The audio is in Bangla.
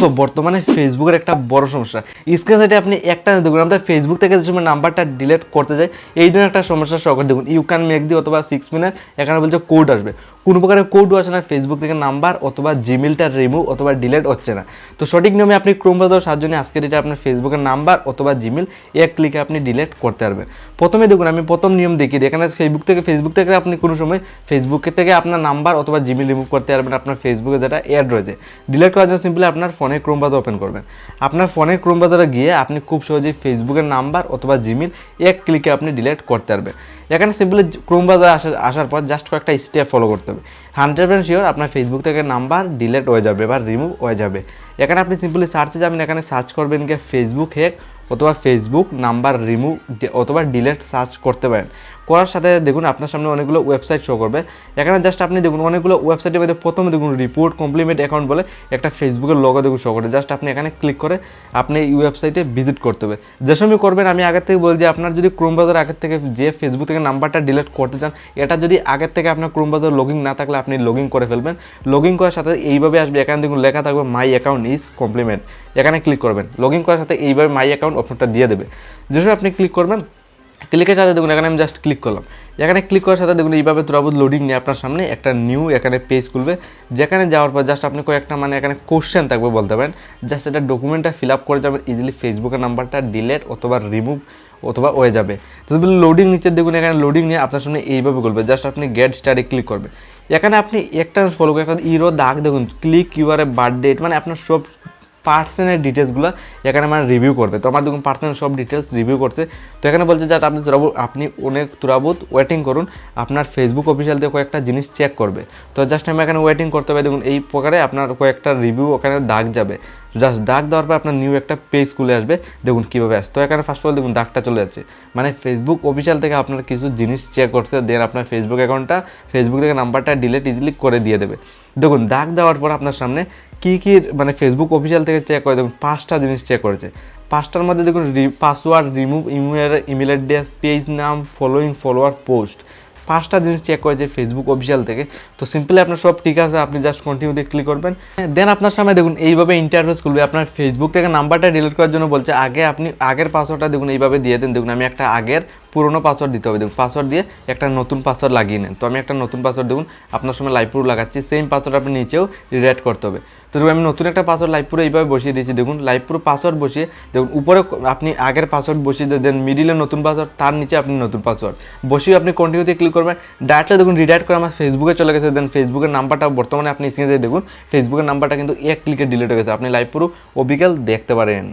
সো বর্তমানে ফেসবুকের একটা বড় সমস্যা। স্ক্রিন সাইডে আপনি একটা দেখুন আমরা ফেসবুক থেকে যে সময় নাম্বারটা ডিলেট করতে যাই এই ধরনের একটা সমস্যা সহকারে দেখুন ইউ ক্যান মেক দি অথবা সিক্স মিনিট এখানে বলছে কোড আসবে। কোনো প্রকারের কোডও আসে না ফেসবুক থেকে নাম্বার অথবা জিমেলটা রিমুভ অথবা ডিলেট হচ্ছে না। তো সঠিক নিয়মে আপনি ক্রোম ব্রাউজার সাহায্যে নিয়ে আজকের এটা আপনার ফেসবুকের নাম্বার অথবা জিমেল এক ক্লিকে আপনি ডিলেট করতে পারবেন। প্রথমে দেখুন, আমি প্রথম নিয়ম দেখি। এখানে ফেসবুক থেকে ফেসবুক থেকে আপনি কোনো সময় ফেসবুক থেকে আপনার নাম্বার অথবা জিমেল রিমুভ করতে পারবেন আপনার ফেসবুকে যেটা অ্যাড রয়েছে। ডিলেট করার জন্য সিম্পলি আপনার ফোনে ক্রোম ব্রাউজার ওপেন করবেন। আপনার ফোনে ক্রোম ব্রাউজারে গিয়ে আপনি খুব সহজেই ফেসবুকের নাম্বার অথবা জিমেল এক ক্লিকে আপনি ডিলেট করতে পারবেন। এখানে সিম্পলি ক্রোম বাজারে আসা আসার পর জাস্ট কয়েকটা স্টেপ ফলো করতে হবে। হান্ড্রেড পার্সেন্ট শিওর আপনার ফেসবুক থেকে নাম্বার ডিলেট হয়ে যাবে বা রিমুভ হয়ে যাবে। এখানে আপনি সিম্পলি সার্চে যাবেন, এখানে সার্চ করবেন গিয়ে ফেসবুক হ্যাক অথবা ফেসবুক নাম্বার রিমুভ অথবা ডিলেট সার্চ করতে পারেন। করার সাথে দেখুন আপনার সামনে অনেকগুলো ওয়েবসাইট শো করবে। এখানে জাস্ট আপনি দেখুন অনেকগুলো ওয়েবসাইটের মধ্যে প্রথমে দেখুন রিপোর্ট কমপ্লিমেন্ট অ্যাকাউন্ট বলে একটা ফেসবুকের লগো দেখুন শো করে জাস্ট আপনি এখানে ক্লিক করে আপনি এই ওয়েবসাইটে ভিজিট করতে হবে। যে সময় করবেন, আমি আগের থেকে বলি যে আপনার যদি ক্রোম ব্রাউজার আগের থেকে যে ফেসবুক থেকে নাম্বারটা ডিলিট করতে চান, এটা যদি আগের থেকে আপনার ক্রোম ব্রাউজার লগিং না থাকলে আপনি লগিং করে ফেলবেন। লগিং করার সাথে এইভাবে আসবে, এখানে দেখুন লেখা থাকবে মাই অ্যাকাউন্ট ইজ কমপ্লিমেন্ট এখানে ক্লিক করবেন। লগ ইন করার সাথে এইভাবে মাই অ্যাকাউন্ট অপশনটা দিয়ে দেবে। যেসব আপনি ক্লিক করবেন ক্লিকের সাথে দেখুন, এখানে আমি জাস্ট ক্লিক করলাম। এখানে ক্লিক করার সাথে দেখুন, এইভাবে তুরাবুদ লোডিং নিয়ে আপনার সামনে একটা নিউ এখানে পেজ খুলবে। যেখানে যাওয়ার পর জাস্ট আপনি কয়েকটা মানে এখানে কোশ্চেন থাকবে বলতে পারেন। জাস্ট এটা ডকুমেন্টটা ফিল আপ করে যাবেন ইজিলি ফেসবুকের নাম্বারটা ডিলেট অথবা রিমুভ অথবা হয়ে যাবে। তো লোডিং নিচে দেখুন, এখানে লোডিং নিয়ে আপনার সামনে এইভাবে করবে জাস্ট আপনি গেট স্টারে ক্লিক করবে এখানে আপনি একটা ফলো করে ইরো দাগ দেখুন। Click you your a birthdate মানে আপনার সব পার্সনের ডিটেলসগুলো এখানে মানে রিভিউ করবে। তো আমার দেখুন পার্সনের সব ডিটেলস রিভিউ করছে। তো এখানে বলছে যে আপনি তুরাবুত আপনি অনেক তুরাবুত ওয়েটিং করুন। আপনার ফেসবুক অফিসিয়াল দিয়ে কয়েকটা জিনিস চেক করবে। তো জাস্ট আমি এখানে ওয়েটিং করতে হবে দেখুন, এই প্রকারে আপনার কয়েকটা রিভিউ ওখানে দাগ যাবে। জাস্ট দাগ দেওয়ার পর আপনার নিউ একটা পেজ খুলে আসবে। দেখুন কীভাবে আসে। তো এখানে ফার্স্ট অফ অল দেখুন, দাগটা চলে যাচ্ছে। মানে ফেসবুক অফিসিয়াল থেকে আপনার কিছু জিনিস চেক করছে। দেন আপনার ফেসবুক অ্যাকাউন্টটা ফেসবুক থেকে নাম্বারটা ডিলেট ইজিলি করে দিয়ে দেবে। দেখুন, দাগ দেওয়ার পর আপনার সামনে কী কী মানে ফেসবুক অফিসিয়াল থেকে চেক করে, দেখুন, পাঁচটা জিনিস চেক করেছে। পাঁচটার মধ্যে দেখুন password remove email email address page নাম ফলোয়িং ফলোয়ার পোস্ট পাঁচটা জিনিস চেক করেছে ফেসবুক অফিসিয়াল থেকে। তো সিম্পলি আপনার সব ঠিক আছে, আপনি জাস্ট কন্টিনিউ দিয়ে ক্লিক করবেন। দেন আপনার সামনে দেখুন, এইভাবে ইন্টারফেস খুলবে। আপনার ফেসবুক থেকে নাম্বারটা ডিলিট করার জন্য বলছে, আগে আপনি, আগের পাসওয়ার্ডটা দেখুন, এইভাবে দিয়ে দেন। দেখুন, আমি একটা আগের পুরোনো পাসওয়ার্ড দিতে হবে। দেখুন পাসওয়ার্ড দিয়ে একটা নতুন পাসওয়ার্ড লাগিয়ে নেন। তো আমি একটা নতুন পাসওয়ার্ড দেখুন, আপনার সময় লাইভপুর লাগাচ্ছি। সেম পাসওয়ার্ড আপনি নিচেও রিরাইট করতে হবে। তো দেখুন, আমি নতুন একটা পাসওয়ার্ড লাইভপুরে এইভাবে বসিয়ে দিয়েছি। দেখুন লাইভপুর পাসওয়ার্ড বসিয়ে, দেখুন, উপরে আপনি আগের পাসওয়ার্ড বসিয়ে দেন মিডিলে নতুন পাসওয়ার্ড তার নিচে আপনি নতুন পাসওয়ার্ড বসিয়ে আপনি কন্টিনিউতে ক্লিক করবেন। ডাইরেক্টলি দেখুন রিডাইট করে আমার ফেসবুকে চলে গেছে। দেন ফেসবুকের নাম্বারটা বর্তমানে আপনি স্ক্রিনে দেখুন। ফেসবুকের নাম্বারটা কিন্তু এক ক্লিকে ডিলিট হয়ে গেছে। আপনি লাইভ পুরো ও বিকেল দেখতে পারেন।